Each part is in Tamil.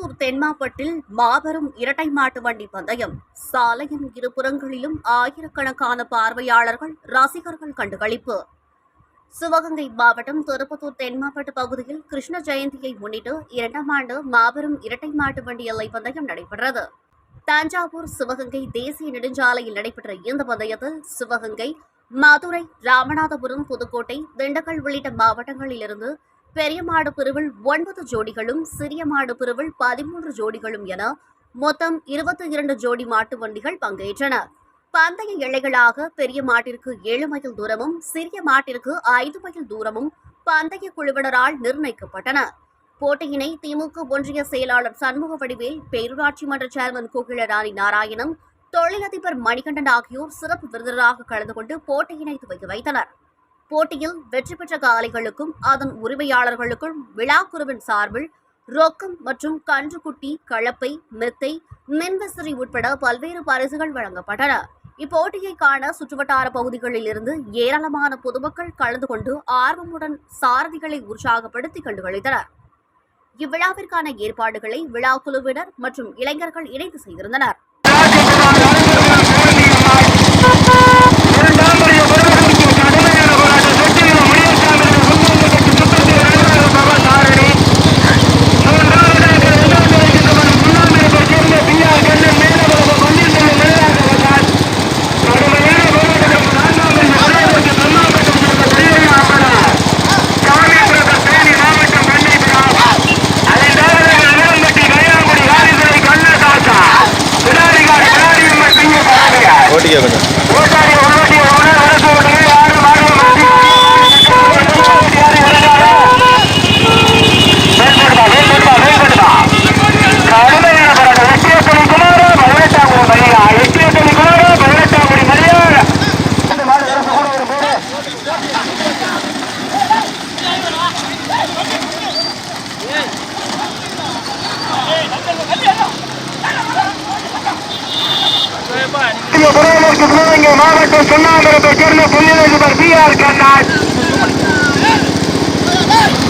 திருப்பத்தூர் தென்மாவட்டில் மாபெரும் இரட்டை மாட்டு வண்டி பந்தயம். சாலையின் இருபுறங்களிலும் ஆயிரக்கணக்கான பார்வையாளர்கள் ரசிகர்கள் கண்டுகளிப்பு சிவகங்கை மாவட்டம் திருப்பத்தூர் தென்மாவட்ட பகுதியில் கிருஷ்ண ஜெயந்தியை முன்னிட்டு இரண்டாம் ஆண்டு மாபெரும் இரட்டை மாட்டு வண்டி எல்லை பந்தயம் நடைபெற்றது. தஞ்சாவூர் சிவகங்கை தேசிய நெடுஞ்சாலையில் நடைபெற்ற இந்த பந்தயத்தில் சிவகங்கை மதுரை ராமநாதபுரம் புதுக்கோட்டை திண்டுக்கல் உள்ளிட்ட மாவட்டங்களிலிருந்து பெரிய மாடு பிரிவில் ஒன்பது ஜோடிகளும் சிறிய மாடு பிரிவில் பதிமூன்று ஜோடிகளும் என மொத்தம் இருபத்தி இரண்டு ஜோடி மாட்டு வண்டிகள் பங்கேற்றன. பந்தய எல்லைகளாக பெரிய மாட்டிற்கு ஏழு மைல் தூரமும் சிறிய மாட்டிற்கு ஐந்து மைல் தூரமும் பந்தய குழுவினரால் நிர்ணயிக்கப்பட்டன. போட்டியினை திமுக ஒன்றிய செயலாளர் சண்முக வடிவேல் பேரூராட்சி மன்ற சேர்மன் கோகிலராணி நாராயணன் தொழிலதிபர் மணிகண்டன் ஆகியோர் சிறப்பு விருந்தினராக கலந்து கொண்டு போட்டியினை துவக்கி வைத்தனர். போட்டியில் வெற்றி பெற்ற காளைகளுக்கும் அதன் உரிமையாளர்களுக்கும் விழாக்குழுவின் சார்பில் ரொக்கம் மற்றும் கன்றுக்குட்டி கலப்பை மெத்தை மின்விசிறி உட்பட பல்வேறு பரிசுகள் வழங்கப்பட்டன. இப்போட்டியை காண சுற்றுவட்டார பகுதிகளில் இருந்து ஏராளமான பொதுமக்கள் கலந்து கொண்டு ஆர்வமுடன் சாரதிகளை உற்சாகப்படுத்தி கண்டுகளித்தனர். இவ்விழாவிற்கான ஏற்பாடுகளை விழா குழுவினர் மற்றும் இளைஞர்கள் இணைந்து செய்திருந்தனர். ஓட்டிக்க கொஞ்சம் புறவலருக்கு சிவகங்கை மாவட்டம் சுண்ணாம்பரத்தை சேர்ந்த தொழிலதிபர் பி ஆர் கண்ணால்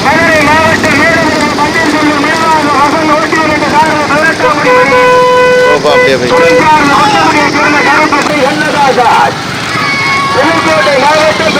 மதுரை மாவட்டம் மேலாக வசந்த் காரணம் பதினெட்டாம் கருப்பத்தை புதுக்கோட்டை மாவட்டம்